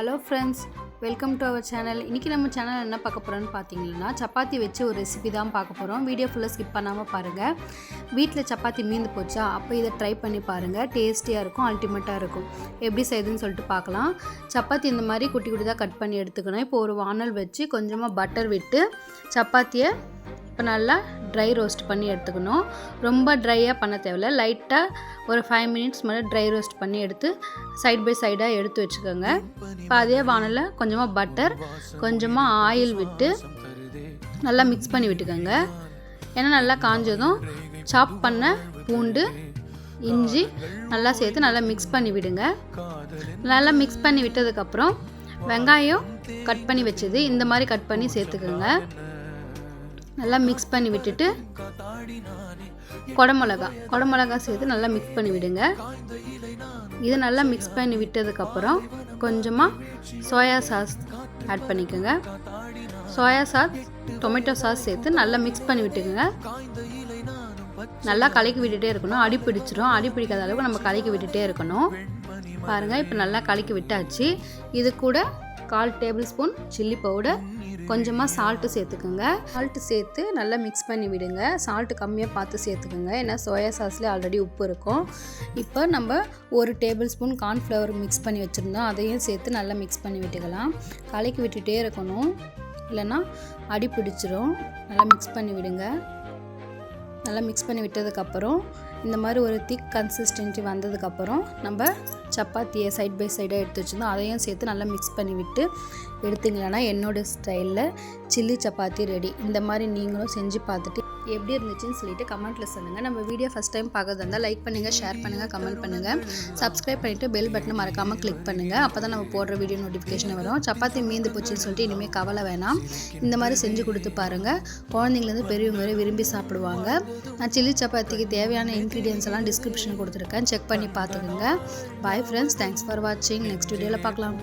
Hello friends welcome to our channel இன்றைக்கி நம்ம channel என்ன பார்க்க போகிறோன்னு பார்த்தீங்கன்னா சப்பாத்தி வச்சு ஒரு ரெசிபி தான் பார்க்க போகிறோம் வீடியோ ஃபுல்லாக ஸ்கிப் பண்ணாமல் பாருங்கள் வீட்டில் சப்பாத்தி மீந்து போச்சா அப்போ இதை ட்ரை பண்ணி பாருங்கள் டேஸ்டியாக இருக்கும் அல்டிமேட்டாக இருக்கும். எப்படி செய்யுதுன்னு சொல்லிட்டு பார்க்கலாம். சப்பாத்தி இந்த மாதிரி குட்டி குட்டி தான் கட் பண்ணி எடுத்துக்கணும். இப்போ ஒரு வானல் வச்சு கொஞ்சமாக பட்டர் விட்டு சப்பாத்தியை இப்போ நல்லா ட்ரை ரோஸ்ட் பண்ணி எடுத்துக்கணும். ரொம்ப ட்ரையாக பண்ண தேவையில்ல. லைட்டாக ஒரு ஃபைவ் மினிட்ஸ் மேலே ட்ரை ரோஸ்ட் பண்ணி எடுத்து சைட் பை சைடாக எடுத்து வச்சுக்கோங்க. இப்போ அதே வானலில் கொஞ்சமாக பட்டர் கொஞ்சமாக ஆயில் விட்டு நல்லா மிக்ஸ் பண்ணி விட்டுக்கோங்க. ஏன்னா நல்லா காஞ்சதும் சாப் பண்ண பூண்டு இஞ்சி நல்லா சேர்த்து நல்லா மிக்ஸ் பண்ணி விடுங்க. நல்லா மிக்ஸ் பண்ணி விட்டதுக்கப்புறம் வெங்காயம் கட் பண்ணி வச்சது. இந்த மாதிரி கட் பண்ணி சேர்த்துக்கோங்க. நல்லா மிக்ஸ் பண்ணி விட்டுட்டு குடமிளகா குடமிளகா சேர்த்து நல்லா மிக்ஸ் பண்ணி விடுங்க. இது நல்லா மிக்ஸ் பண்ணி விட்டதுக்கப்புறம் கொஞ்சமாக சோயா சாஸ் ஆட் பண்ணிக்கோங்க. சோயா சாஸ் டொமேட்டோ சாஸ் சேர்த்து நல்லா மிக்ஸ் பண்ணி விட்டுக்குங்க. நல்லா கலக்கி விட்டுட்டே இருக்கணும். அடி பிடிச்சிரும். அடி பிடிக்காத அளவுக்கு நம்ம கலக்கி விட்டுட்டே இருக்கணும். பாருங்கள் இப்போ நல்லா கலக்கி விட்டாச்சு. இது கூட கால் டேபிள் ஸ்பூன் சில்லி பவுடர் கொஞ்சமாக சால்ட்டு சேர்த்துக்குங்க. சால்ட்டு சேர்த்து நல்லா மிக்ஸ் பண்ணி விடுங்க. சால்ட்டு கம்மியாக பார்த்து சேர்த்துக்குங்க. ஏன்னா சோயா சாஸ்லேயே ஆல்ரெடி உப்பு இருக்கும். இப்போ நம்ம ஒரு டேபிள் ஸ்பூன் கார்ன்ஃப்ளவர் மிக்ஸ் பண்ணி வச்சுருந்தோம். அதையும் சேர்த்து நல்லா மிக்ஸ் பண்ணி விட்டுக்கலாம். கலக்கி விட்டுட்டே இருக்கணும். இல்லைன்னா அடி பிடிச்சிரும். நல்லா மிக்ஸ் பண்ணி விடுங்க. நல்லா மிக்ஸ் பண்ணி விட்டதுக்கப்புறம் இந்த மாதிரி ஒரு திக் கன்சிஸ்டன்சி வந்ததுக்கப்புறம் நம்ம சப்பாத்தியை சைட் பை சைடாக எடுத்து வச்சுருந்தோம். அதையும் சேர்த்து நல்லா மிக்ஸ் பண்ணி விட்டு எடுத்தீங்களன்னா என்னோடய ஸ்டைலில் சில்லி சப்பாத்தி ரெடி இந்த மாதிரி நீங்களும் செஞ்சு பார்த்துட்டு எப்படி இருந்துச்சுன்னு சொல்லிட்டு கமெண்ட்டில் சொல்லுங்கள் நம்ம வீடியோ ஃபஸ்ட் டைம் பார்க்கறதா இருந்தால் லைக் பண்ணுங்கள் ஷேர் பண்ணுங்கள் கமெண்ட் பண்ணுங்கள் சப்ஸ்கிரைப் பண்ணிவிட்டு பெல் பட்டனை மறக்காமல் கிளிக் பண்ணுங்கள் அப்போ தான் நம்ம போடுற வீடியோ நோட்டிஃபிகேஷன் வரும். சப்பாத்தி மீந்து போச்சுன்னு சொல்லிட்டு இனிமேல் கவலை வேணாம். இந்த மாதிரி செஞ்சு கொடுத்து பாருங்கள் குழந்தைங்கலேருந்து பெரியவங்க விரும்பி சாப்பிடுவாங்க. நான் சில்லி சப்பாத்திக்கு தேவையான இன்க்ரீடியன்ஸ் எல்லாம் டிஸ்கிரிப்ஷன் கொடுத்துருக்கேன். செக் பண்ணி பார்த்துக்கோங்க. பாய் ஃப்ரெண்ட்ஸ் தேங்க்ஸ் ஃபார் வாட்சிங் நெக்ஸ்ட் வீடியோவில் பார்க்கலாம்.